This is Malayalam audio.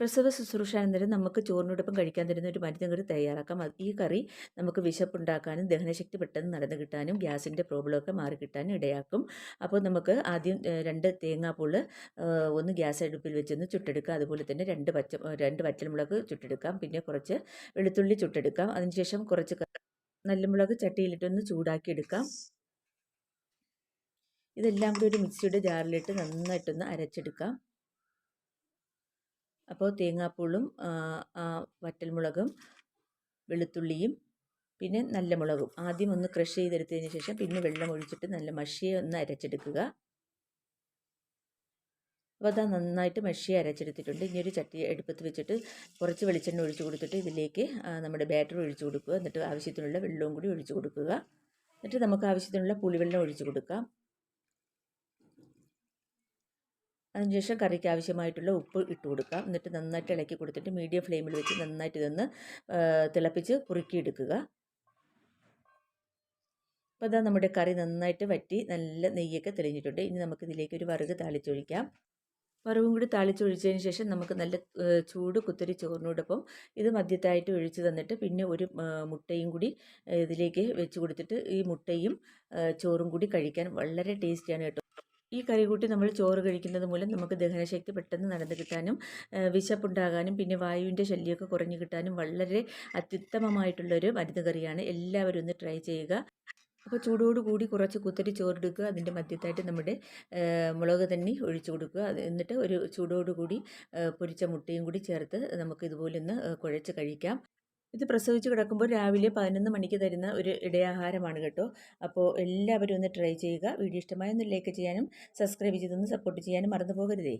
പ്രസവ ശുശ്രൂഷാനന്തരം നമുക്ക് ചോറിനോടൊപ്പം കഴിക്കാൻ തരുന്ന ഒരു മരുന്ന് കറി തയ്യാറാക്കാം. ഈ കറി നമുക്ക് വിശപ്പുണ്ടാക്കാനും ദഹനശക്തി പെട്ടെന്ന് നടന്നു കിട്ടാനും ഗ്യാസിന്റെ പ്രോബ്ലമൊക്കെ മാറിക്കിട്ടാനും ഇടയാക്കും. അപ്പോൾ നമുക്ക് ആദ്യം രണ്ട് തേങ്ങാപ്പൂൾ ഒന്ന് ഗ്യാസ് അടുപ്പിൽ വെച്ചൊന്ന് ചുട്ടെടുക്കുക അതുപോലെ തന്നെ രണ്ട് പച്ച രണ്ട് വറ്റൽമുളക് ചുട്ടെടുക്കാം. പിന്നെ കുറച്ച് വെളുത്തുള്ളി ചുട്ടെടുക്കാം. അതിനുശേഷം കുറച്ച് നല്ലമുളക് നല്ല മുളക് ചട്ടിയിലിട്ടൊന്ന് ചൂടാക്കിയെടുക്കാം. ഇതെല്ലാം കൂടി ഒരു മിക്സിയുടെ ജാറിലിട്ട് നന്നായിട്ടൊന്ന് അരച്ചെടുക്കാം. അപ്പോൾ തേങ്ങാപ്പൂളും വറ്റൽമുളകും വെളുത്തുള്ളിയും പിന്നെ നല്ല മുളകും. ആദ്യം ഒന്ന് ക്രഷ് ചെയ്തെടുത്തതിന് ശേഷം പിന്നെ വെള്ളം ഒഴിച്ചിട്ട് നല്ല മഷിയെ ഒന്ന് അരച്ചെടുക്കുക. അപ്പോൾ അതാ നന്നായിട്ട് മഷി അരച്ചെടുത്തിട്ടുണ്ട്. ഇനി ഒരു ചട്ടി എടുപ്പത്ത് വെച്ചിട്ട് കുറച്ച് വെളിച്ചെണ്ണ ഒഴിച്ചു കൊടുത്തിട്ട് ഇതിലേക്ക് നമ്മുടെ ബാറ്റർ ഒഴിച്ചു കൊടുക്കുക. എന്നിട്ട് ആവശ്യത്തിനുള്ള വെള്ളവും കൂടി ഒഴിച്ചു കൊടുക്കുക. എന്നിട്ട് നമുക്ക് ആവശ്യത്തിനുള്ള പുളിവെള്ളം ഒഴിച്ചു കൊടുക്കാം. അതിനുശേഷം കറിക്ക് ആവശ്യമായിട്ടുള്ള ഉപ്പ് ഇട്ട് കൊടുക്കാം. എന്നിട്ട് നന്നായിട്ട് ഇളക്കി കൊടുത്തിട്ട് മീഡിയം ഫ്ലെയിമിൽ വെച്ച് നന്നായിട്ട് ഇതൊന്ന് തിളപ്പിച്ച് കുറുക്കിയെടുക്കുക അപ്പോൾ അതാ നമ്മുടെ കറി നന്നായിട്ട് വറ്റി നല്ല നെയ്യൊക്കെ തെളിഞ്ഞിട്ടുണ്ട്. ഇനി നമുക്ക് ഇതിലേക്ക് ഒരു വറുക് താളിച്ചൊഴിക്കാം. വറവും കൂടി താളിച്ചൊഴിച്ചതിന് ശേഷം നമുക്ക് നല്ല ചൂട് കുത്തരി ചോറിനോടൊപ്പം ഇത് മദ്യത്തായിട്ട് ഒഴിച്ച് തന്നിട്ട് പിന്നെ ഒരു മുട്ടയും കൂടി ഇതിലേക്ക് വെച്ച് കൊടുത്തിട്ട് ഈ മുട്ടയും ചോറും കൂടി കഴിക്കാൻ വളരെ ടേസ്റ്റിയാണ് കേട്ടോ. ഈ കറി കൂട്ടി നമ്മൾ ചോറ് കഴിക്കുന്നത് മൂലം നമുക്ക് ദഹനശക്തി പെട്ടെന്ന് നടന്നു കിട്ടാനും വിശപ്പുണ്ടാകാനും പിന്നെ വായുവിന്റെ ശല്യമൊക്കെ കുറഞ്ഞു കിട്ടാനും വളരെ അത്യുത്തമമായിട്ടുള്ളൊരു മരുന്ന് കറിയാണ്. എല്ലാവരും ഒന്ന് ട്രൈ ചെയ്യുക. അപ്പോൾ ചൂടോട് കൂടി കുറച്ച് കുത്തരി ചോറെടുക്കുക അതിന്റെ മധ്യത്തായിട്ട് നമ്മുടെ മുളക് തന്നെ ഒഴിച്ചു കൊടുക്കുക. എന്നിട്ട് ഒരു ചൂടോട് കൂടി പൊരിച്ച മുട്ടയും കൂടി ചേർത്ത് നമുക്ക് ഇതുപോലെ ഒന്ന് കുഴച്ച് കഴിക്കാം. ഇത് പ്രസവിച്ച് കിടക്കുമ്പോൾ രാവിലെ പതിനൊന്ന് മണിക്ക് തരുന്ന ഒരു ഇടയാഹാരമാണ് കേട്ടോ. അപ്പോൾ എല്ലാവരും ഒന്ന് ട്രൈ ചെയ്യുക. വീഡിയോ ഇഷ്ടമായ ഒന്ന് ലൈക്ക് ചെയ്യാനും സബ്സ്ക്രൈബ് ചെയ്തൊന്ന് സപ്പോർട്ട് ചെയ്യാനും മറന്നു പോകരുതേ.